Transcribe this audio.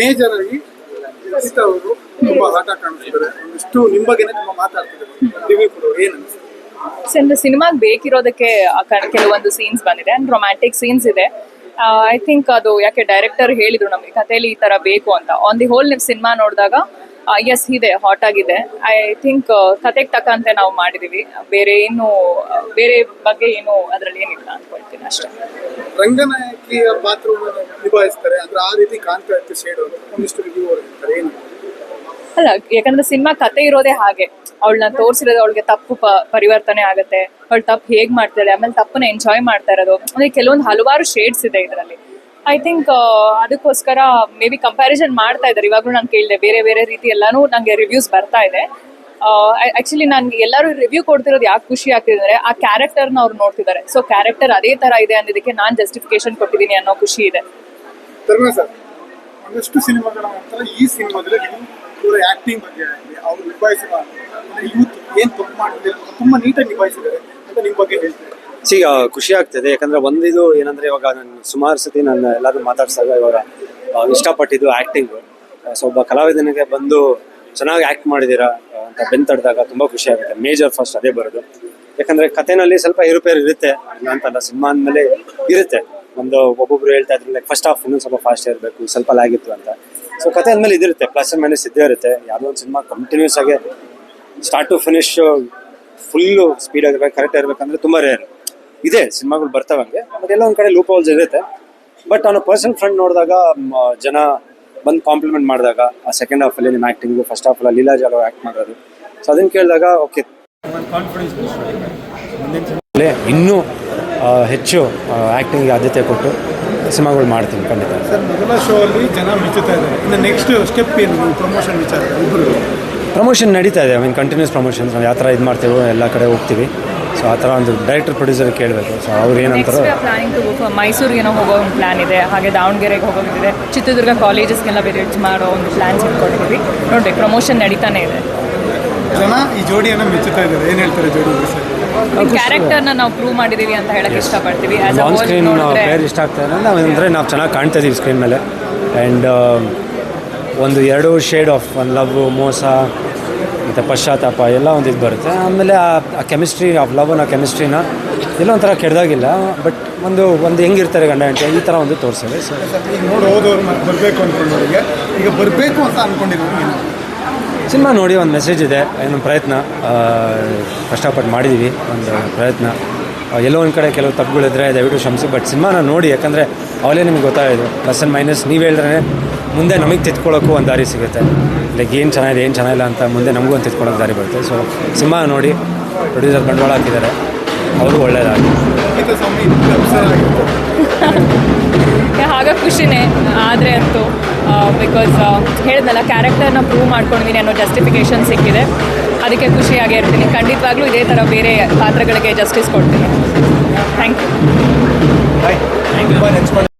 Major ಆಗಿ ಅವರು ತುಂಬಾ ಆಟ ಕಾಣಿಸ್ತಾರೆ. ಒಂದಿಷ್ಟು ನಿಮ್ಮ ಬಗ್ಗೆನೇ ತುಂಬಾ ಮಾತಾಡ್ತಿದ್ದಾರೆ. ರಿವ್ಯೂ ಏನು ಸರ್ ಸಿನಿಮಾಗೆ ಬೇಕಿರೋದಕ್ಕೆ ಕೆಲವೊಂದು ಸೀನ್ಸ್ ಬಂದಿದೆ. ಅಂಡ್ ರೊಮ್ಯಾಂಟಿಕ್ ಸೀನ್ಸ್ ಇದೆ. ಐ ಥಿಂಕ್ ಅದು ಯಾಕೆ ಡೈರೆಕ್ಟರ್ ಹೇಳಿದ್ರು ನಮಗೆ ಕಥೆಯಲ್ಲಿ ಈ ತರ ಬೇಕು ಅಂತ. ಆನ್ ದಿ ಹೋಲ್ ನೀವು ಸಿನಿಮಾ ನೋಡಿದಾಗ ಎಸ್ ಇದೆ ಹಾಟ್ ಆಗಿದೆ. ಐ ಥಿಂಕ್ ಕತೆಗೆ ತಕ್ಕಂತೆ ನಾವು ಮಾಡಿದೀವಿ. ಬೇರೆ ಏನು ಬೇರೆ ಬಗ್ಗೆ ಏನು ಅದರಲ್ಲಿ ಏನಿಲ್ಲ ಅನ್ಕೊಳ್ತೀನಿ ಅಷ್ಟೇ. ರಂಗನಾಯಕಿಯ ಪಾತ್ರವನ್ನು ನಿಭಾಯಿಸ್ತಾರೆ. ಅಂದ್ರೆ ಆ ರೀತಿ ಕಾಣ್ತಾ ಇತ್ತು ಶೇಡ್ ಒಂದಿಷ್ಟು ಏನು? ಅಲ್ಲ ಯಾಕಂದ್ರೆ ಸಿನಿಮಾ ಕತೆ ಇರೋದೇ ಹಾಗೆ. ಅವಳನ್ನ ತೋರಿಸಿರೋದು ಅವಳಿಗೆ ತಪ್ಪು ಪರಿವರ್ತನೆ ಆಗುತ್ತೆ. ಅವಳು ತಪ್ಪು ಹೇಗ್ ಮಾಡ್ತಾಳೆ ಆಮೇಲೆ ತಪ್ಪನ್ನ ಎಂಜಾಯ್ ಮಾಡ್ತಾ ಇರೋದು. ಅಂದ್ರೆ ಕೆಲವೊಂದು ಹಲವಾರು ಶೇಡ್ಸ್ ಇದೆ ಇದರಲ್ಲಿ. ಐ ಥಿಂಕ್ ಅದಕ್ಕೋಸ್ಕರ ಮೇ ಬಿ ಕಂಪ್ಯಾರಿಸನ್ ಮಾಡ್ತಾ ಇದ್ದಾರೆ. ಇವಾಗಲೂ ನಾನು ಕೇಳಿದೆ, ಬೇರೆ ಬೇರೆ ರೀತಿ ಎಲ್ಲಾನು ನನಗೆ ರಿವ್ಯೂಸ್ ಬರ್ತಾ ಇದೆ. ಆ್ಯಕ್ಚುಲಿ ನನ್ಗೆ ಎಲ್ಲರೂ ರಿವ್ಯೂ ಕೊಡ್ತಿರೋದು ಯಾಕೆ ಖುಷಿ ಆಗ್ತಿದೆ ಅಂದ್ರೆ ಆ ಕ್ಯಾರೆಕ್ಟರ್ನ ಅವ್ರು ನೋಡ್ತಿದ್ದಾರೆ. ಸೊ ಕ್ಯಾರೆಕ್ಟರ್ ಅದೇ ತರ ಇದೆ ಅನ್ನೋದಕ್ಕೆ ನಾನು ಜಸ್ಟಿಫಿಕೇಶನ್ ಕೊಟ್ಟಿದ್ದೀನಿ ಅನ್ನೋ ಖುಷಿ ಇದೆ. ಒಂದಷ್ಟು ಸಿನಿಮಾಗಳ ನಂತರ ಈ ಸಿನಿಮಾದಲ್ಲಿ ಬಗ್ಗೆ ಅವ್ರು ನಿಭಾಯಿಸಿದ ಯೂತ್ ಏನ್ ತಪ್ಪು ಮಾಡಿದೆ ತುಂಬಾ ನೀಟಾಗಿ ನಿಭಾಯಿಸಿದ್ದಾರೆ ಅಂತ ನಿಮ್ಮ ಬಗ್ಗೆ ಹೇಳ್ತಾರೆ ಸಿ ಖುಷಿ ಆಗ್ತಿದೆ. ಯಾಕಂದ್ರೆ ಒಂದಿದು ಏನಂದ್ರೆ ಇವಾಗ ನಾನು ಸುಮಾರು ಸತಿ ನಾನು ಎಲ್ಲಾದ್ರೂ ಮಾತಾಡ್ಸಾಗ ಇವಾಗ ಇಷ್ಟಪಟ್ಟಿದ್ದು ಆಕ್ಟಿಂಗ್ ಸೊ ಒಬ್ಬ ಕಲಾವಿದನಿಗೆ ಬಂದು ಚೆನ್ನಾಗಿ ಆಕ್ಟ್ ಮಾಡಿದ್ದೀರಾ ಅಂತ ಬೆನ್ ತಡೆದಾಗ ತುಂಬಾ ಖುಷಿ ಆಗುತ್ತೆ. ಮೇಜರ್ ಫಸ್ಟ್ ಅದೇ ಬರೋದು. ಯಾಕಂದ್ರೆ ಕಥೆನಲ್ಲಿ ಸ್ವಲ್ಪ ಏರುಪೇರು ಇರುತ್ತೆ. ಅಂತಲ್ಲ ಸಿನಿಮಾ ಅಂದಮೇಲೆ ಇರುತ್ತೆ. ಒಂದು ಒಬ್ಬೊಬ್ರು ಹೇಳ್ತಾ ಇದ್ರು ಲೈಕ್ ಫಸ್ಟ್ ಹಾಫ್ ಇನ್ನೊಂದು ಸ್ವಲ್ಪ ಫಾಸ್ಟ್ ಇರಬೇಕು, ಸ್ವಲ್ಪ ಲಾಗಿತ್ತು ಅಂತ. ಸೊ ಕತೆ ಅಂದಮೇಲೆ ಇದಿರುತ್ತೆ. ಪ್ಲಸ್ ಅಂಡ್ ಮೈನಸ್ ಇದ್ದೇ ಇರುತ್ತೆ. ಯಾವುದೋ ಒಂದು ಸಿನಿಮಾ ಕಂಟಿನ್ಯೂಸ್ ಆಗಿ start to finish full speed ಆಗಿರ್ಬೇಕು ಕರೆಕ್ಟ್ ಇರಬೇಕಂದ್ರೆ ತುಂಬ ರೇರ್ ಇದೆ ಸಿನಿಮಾಗಳು ಬರ್ತಾವಂಗೆ ಬಟ್ ಎಲ್ಲ ಒಂದು ಕಡೆ ಲೂಪ್ ಹೋಲ್ಸ್ ಇರುತ್ತೆ. ಬಟ್ ನಾನು ಪರ್ಸನಲ್ ಫ್ರೆಂಡ್ ನೋಡಿದಾಗ ಜನ ಬಂದು ಕಾಂಪ್ಲಿಮೆಂಟ್ ಮಾಡಿದಾಗ ಆ ಸೆಕೆಂಡ್ ಹಾಫಲ್ಲಿ ನಿಮ್ಮ ಆ್ಯಕ್ಟಿಂಗು ಫಸ್ಟ್ ಹಾಫಲ್ಲಿ ಲೀಲಾ ಜಾಲೋ ಆ್ಯಕ್ಟ್ ಮಾಡೋದು ಸೊ ಅದನ್ನು ಕೇಳಿದಾಗ ಓಕೆ ಇನ್ನೂ ಹೆಚ್ಚು ಆ್ಯಕ್ಟಿಂಗ್ಗೆ ಆದ್ಯತೆ ಕೊಟ್ಟು ಸಿನಿಮಾಗಳು ಮಾಡ್ತೀನಿ ಖಂಡಿತ. ಸರ್ ಮೊದಲ ಶೋ ಅಲ್ಲಿ ಜನ ಮೆಚ್ಚುತ್ತಾ ಇದ್ದಾರೆ. ಇನ್ನು ನೆಕ್ಸ್ಟ್ ಸ್ಟೆಪ್ ಏನು ಪ್ರಮೋಷನ್ ವಿಚಾರ ಪ್ರಮೋಷನ್ ನಡೀತಾ ಇದೆ. ಐ ಮೀನ್ ಕಂಟಿನ್ಯೂಸ್ ಪ್ರಮೋಷನ್ಸ್ ನಾವು ಯಾವ ಥರ ಇದು ಮಾಡ್ತೀವೋ ಎಲ್ಲ ಕಡೆ ಹೋಗ್ತೀವಿ. ಸೊ ಆ ಥರ ಒಂದು ಡೈರೆಕ್ಟರ್ ಪ್ರೊಡ್ಯೂಸರ್ ಕೇಳಬೇಕು. ಸೊ ಅವ್ರು ನೆಕ್ಸ್ಟ್ ಏನಂತಾರೋ ಪ್ಲಾನಿಂಗ್ ಟು ಮೈಸೂರಿಗೇನೋ ಹೋಗೋ ಒಂದು ಪ್ಲಾನ್ ಇದೆ. ಹಾಗೆ ದಾವಣಗೆರೆಗೆ ಹೋಗೋದಿದೆ ಚಿತ್ರದುರ್ಗ ಕಾಲೇಜಸ್ಗೆಲ್ಲ ವಿಸಿಟ್ ಮಾಡೋ ಒಂದು ಪ್ಲಾನ್ಸ್ ಇಟ್ಕೊಂಡಿದ್ದೀವಿ. ನೋಡಿ ಪ್ರಮೋಷನ್ ನಡೀತಾನೆ ಇದೆ. ಜನ ಈ ಜೋಡಿಯನ್ನ ಮೆಚ್ಚುತ್ತಾ ಇದ್ದಾರೆ. ಏನು ಹೇಳ್ತಾರೆ ಜೋಡಿ ಸರ್? ಕ್ಯಾರೆಕ್ಟರ್ನ ನಾವು ಪ್ರೂವ್ ಮಾಡಿದೀವಿ ಅಂತ ಹೇಳಕ್ ಇಷ್ಟಪಡ್ತೀವಿ. ಆನ್ ಸ್ಕ್ರೀನ್ ಪ್ಲೇಯರ್ ಇಷ್ಟ ಆಗ್ತಾರೆ ನಾವು ಅಂದರೆ ನಾವು ಚೆನ್ನಾಗಿ ಕಾಣ್ತಾ ಇದೀವಿ ಸ್ಕ್ರೀನ್ ಮೇಲೆ. ಆ್ಯಂಡ್ ಒಂದು ಎರಡು ಶೇಡ್ ಆಫ್ ಒಂದು ಲವ್ ಮೋಸ ಮತ್ತು ಪಶ್ಚಾತ್ತಾಪ ಎಲ್ಲ ಒಂದು ಇದು ಬರುತ್ತೆ. ಆಮೇಲೆ ಆ ಕೆಮಿಸ್ಟ್ರಿ ಆ ಲವನ ಕೆಮಿಸ್ಟ್ರಿನ ಎಲ್ಲ ಒಂಥರ ಕೆಡ್ದಾಗಿಲ್ಲ ಬಟ್ ಒಂದು ಒಂದು ಹೆಂಗಿರ್ತಾರೆ ಗಂಡ ಅಂತ ಈ ಥರ ಒಂದು ತೋರಿಸಿದೆ ಸರ್ ಈಗ ನೋಡಿ ಮತ್ತೆ ಬರಬೇಕು ಅಂದ್ಕೊಂಡವ್ರಿಗೆ ಈಗ. ಬರಬೇಕು ಅಂತ ಅಂದ್ಕೊಂಡಿದ್ದೀನಿ ಸಿನಿಮಾ ನೋಡಿ ಒಂದು ಮೆಸೇಜ್ ಇದೆ ಏನು ಪ್ರಯತ್ನ. ಕಷ್ಟಪಟ್ಟು ಮಾಡಿದ್ದೀವಿ ಒಂದು ಪ್ರಯತ್ನ. ಎಲ್ಲೋ ಒಂದು ಕಡೆ ಕೆಲವು ತಪ್ಪುಗಳಿದ್ರೆ ದಯವಿಟ್ಟು ಕ್ಷಮಿಸಿ ಬಟ್ ಸಿನಿಮಾನ ನೋಡಿ ಯಾಕಂದರೆ ಅವಲೇ ನಿಮ್ಗೆ ಗೊತ್ತಾಯಿತು ಪ್ಲಸ್ ಆ್ಯಂಡ್ ಮೈನಸ್ ನೀವು ಹೇಳಿದ್ರೆ ಮುಂದೆ ನಮಗೆ ತಿದ್ಕೊಳ್ಳೋಕ್ಕೂ ಒಂದು ದಾರಿ ಸಿಗುತ್ತೆ. ಲೈಕ್ ಏನು ಚೆನ್ನಾಗಿದೆ ಏನು ಚೆನ್ನಾಗಿಲ್ಲ ಅಂತ ಮುಂದೆ ನಮಗೂ ಒಂದು ತಿದ್ಕೊಳ್ಳೋಕೆ ದಾರಿ ಬರುತ್ತೆ. ಸೊ ಸಿನಿಮಾ ನೋಡಿ ಪ್ರೊಡ್ಯೂಸರ್ ಬಂಡವಾಳ ಹಾಕಿದ್ದಾರೆ. ಅವರು ಒಳ್ಳೆಯದಾಗಿ ಆಗ ಖುಷಿನೇ ಆದರೆ ಅಂತೂ ಬಿಕಾಸ್ ಹೇಳಿದ್ನಲ್ಲ ಕ್ಯಾರೆಕ್ಟರ್ನ ಪ್ರೂವ್ ಮಾಡ್ಕೊಂಡಿದ್ದೀನಿ ಅನ್ನೋ ಜಸ್ಟಿಫಿಕೇಷನ್ ಸಿಕ್ಕಿದೆ. ಅದಕ್ಕೆ ಖುಷಿಯಾಗೇ ಇರ್ತೀನಿ. ಖಂಡಿತವಾಗ್ಲೂ ಇದೇ ಥರ ಬೇರೆ ಪಾತ್ರಗಳಿಗೆ ಜಸ್ಟಿಸ್ ಕೊಡ್ತೀನಿ. Thank you bye thank you